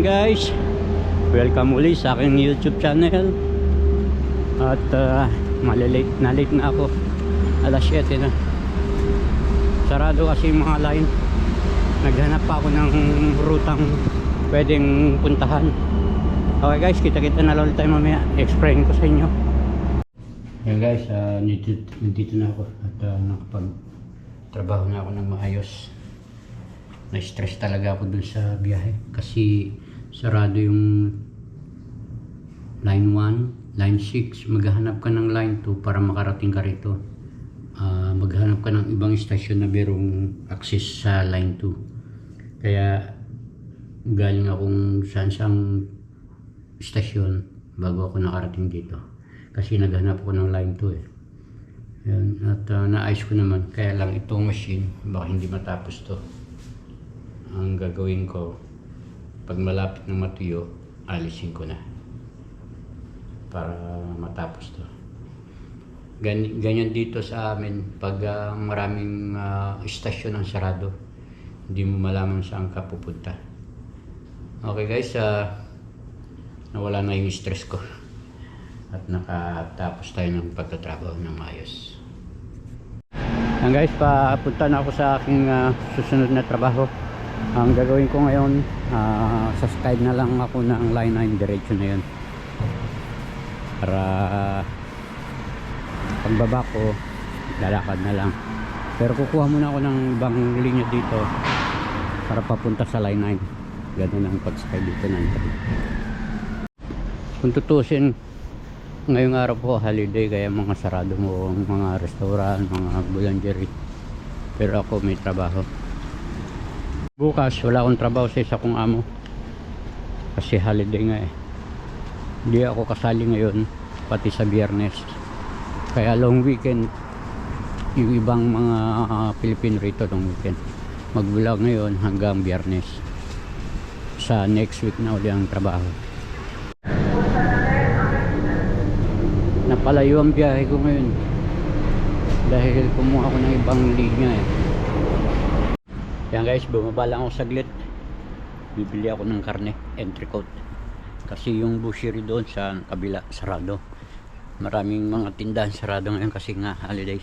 morning guys. Welcome uli sa aking YouTube channel. At uh, malilate na late na ako. Alas 7 na. Sarado kasi yung mga line. Naghanap pa ako ng rutang Pwedeng puntahan. Okay guys, kita-kita na lang ulit tayo mamaya. Explain ko sa inyo. Hey guys, uh, nandito, nandito na ako. At uh, nakapag trabaho na ako ng maayos. Na-stress talaga ako dun sa biyahe. Kasi sarado yung line 1, line 6 maghahanap ka ng line 2 para makarating ka rito. Ah, maghanap ka ng ibang istasyon na merong access sa line 2 kaya galing akong saan saan istasyon bago ako nakarating dito. Kasi naghanap ako ng line 2 eh. Yun. At uh, naayos ko naman. Kaya lang itong machine, baka hindi matapos to. Ang gagawin ko pag malapit ng matuyo alisin ko na. Para matapos to. Gan- ganyan dito sa amin pag ah, maraming ah, istasyon ang sarado hindi mo malaman saan ka pupunta. Okay guys ah, nawala na yung stress ko. At nakatapos tayo ng pagtatrabaho ng maayos. Yan guys, papunta na ako sa aking ah, susunod na trabaho ang gagawin ko ngayon uh, sasakay na lang ako ng line 9 diretso na yun. Para pagbaba ko lalakad na lang. Pero kukuha muna ako ng ibang linya dito para papunta sa line 9 ganun ang pagsakay dito ng kung tutusin ngayong araw po holiday kaya mga sarado mo mga restaurant mga boulangerie pero ako may trabaho Bukas wala akong trabaho sa isa kong amo. Kasi holiday nga eh. Hindi ako kasali ngayon pati sa biyernes. Kaya long weekend yung ibang mga uh, Pilipino rito long weekend. Magbulag ngayon hanggang biyernes. Sa next week na uli ang trabaho. Napalayo ang biyahe ko ngayon. Dahil kumuha ako ng ibang linya eh. Yan guys, bumaba lang ako saglit. Bibili ako ng karne, entrecote. Kasi yung butchery doon sa kabila, sarado. Maraming mga tindahan sarado ngayon kasi nga holiday.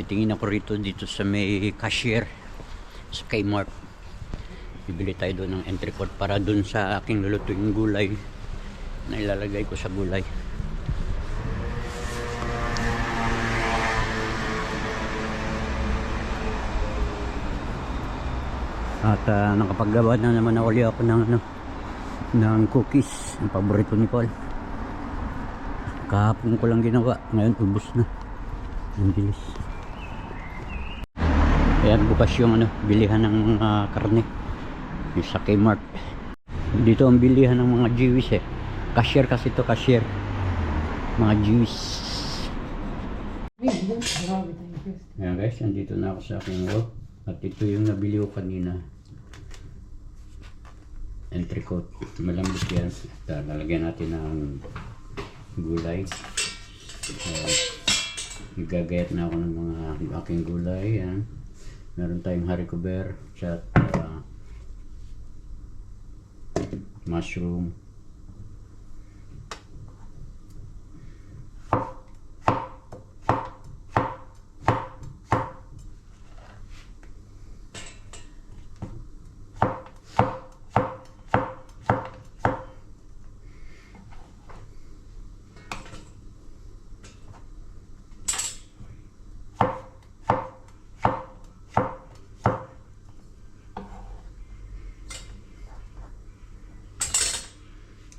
Titingin ako rito dito sa may cashier sa Kmart. Bibili tayo doon ng entrecote para doon sa aking lulutuing gulay na ilalagay ko sa gulay. At uh, nakapaggawa na naman na uli ako ng ano ng cookies, ang paborito ni Paul. Kahapon ko lang ginawa, ngayon ubos na. Ang bilis. Ayan bukas yung ano, bilihan ng uh, karne. Yung sa Kmart. Dito ang bilihan ng mga Jewish eh. Cashier kasi to cashier. Mga Jewish. Ayan guys, nandito na ako sa aking wall. At ito yung nabili ko kanina. Entrecote. Malambot yan. Lalagyan natin ng gulay. Uh, Nagagayat na ako ng mga aking gulay. Yan. Meron tayong haricot bear. At uh, mushroom.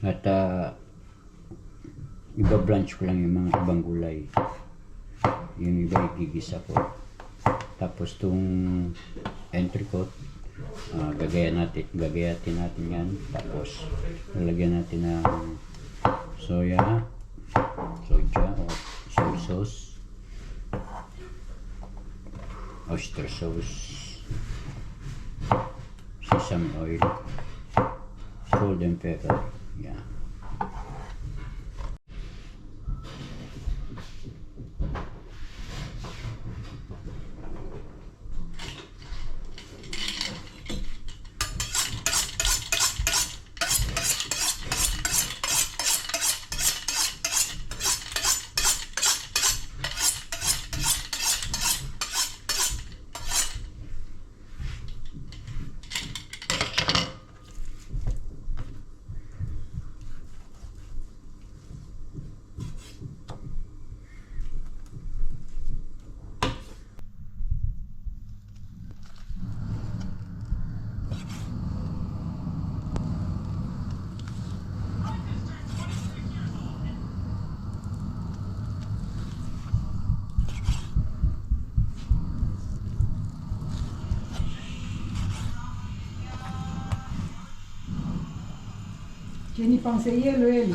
At uh, iba branch ko lang yung mga ibang gulay. Yung iba igigisa ko. Tapos tong entrecote, uh, gagaya natin, gagayatin natin yan. Tapos lalagyan natin ng soya, soja o soy sauce, oyster sauce, sesame oil, salt pepper. Yeah. Et ni pensez-y, elle, elle.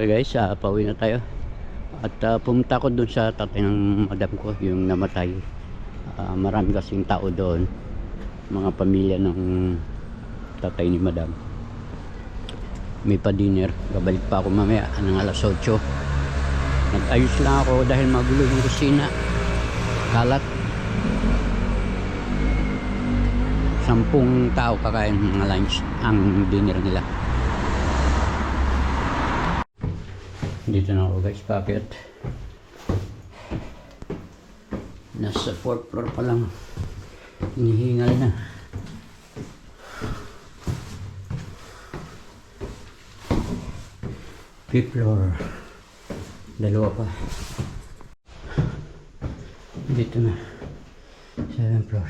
Okay guys, uh, pauwi na tayo. At ah, pumunta ako dun sa tatay ng madam ko, yung namatay. Ah, marami kasing tao doon. Mga pamilya ng tatay ni madam. May pa dinner. Babalik pa ako mamaya ng alas 8. Nag-ayos lang ako dahil magulo yung kusina. Kalat. Sampung tao kakain ng lunch ang dinner nila. Dito na ako guys, packet. Nasa fourth floor pa lang. Hinihingal na. Fifth floor. Dalawa pa. Dito na. Seventh floor.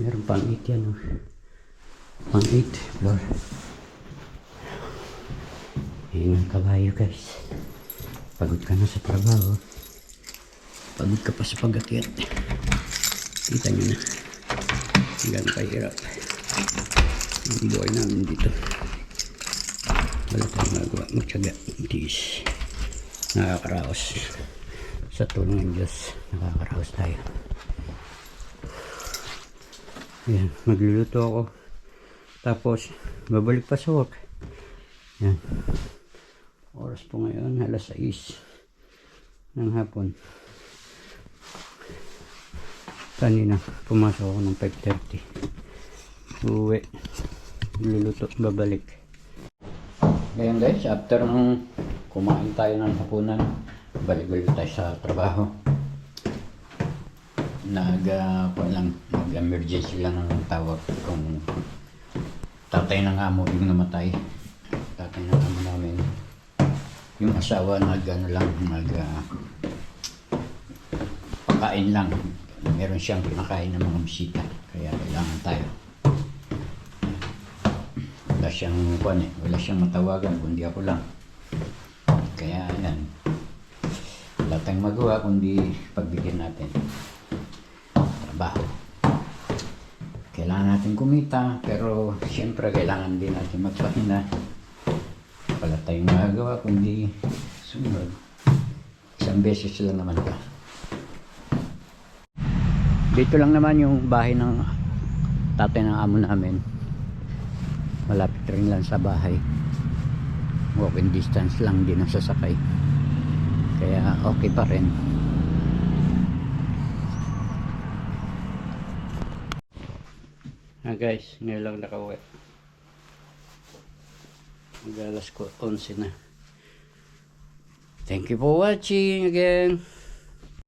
Meron pang 8 yan. Oh. Pang 8 floor. Yun ang kabayo guys. Pagod ka na sa trabaho. Pagod ka pa sa pag-akyat. Kita nyo na. Gano'n kahirap. Ang buhay namin dito. Wala tayong magawa. Magtsaga. Tiis. Nakakaraos. Sa tulong ng Diyos. Nakakaraos tayo. Yan. Magluluto ako. Tapos, babalik pa sa work. Yan. Oras po ngayon, alas 6 ng hapon. Kanina, pumasok ako ng 5.30. Uwi. Luluto, babalik. Ngayon guys, after nung kumain tayo ng hapunan, balik-balik tayo sa trabaho. Nag, uh, lang, nag-emergency lang ng tawag kung tatay ng amo yung namatay. Tatay ng amo namin yung asawa nag ano lang nag ah, pakain lang. Meron siyang pinakain ng mga bisita kaya kailangan tayo. Wala siyang kuan eh wala siyang matawagan kundi ako lang. Kaya yan. Wala tayong magawa kundi pagbigyan natin. Trabaho. Kailangan natin kumita pero siyempre kailangan din natin magpahinga tayong magagawa kundi sumunod. Isang beses lang naman pa. Dito lang naman yung bahay ng tatay ng amo namin. Malapit rin lang sa bahay. Walking distance lang din ang sasakay. Kaya okay pa rin. Ah guys, ngayon lang nakauwi. Mag alas ko 11 na. Thank you for watching again.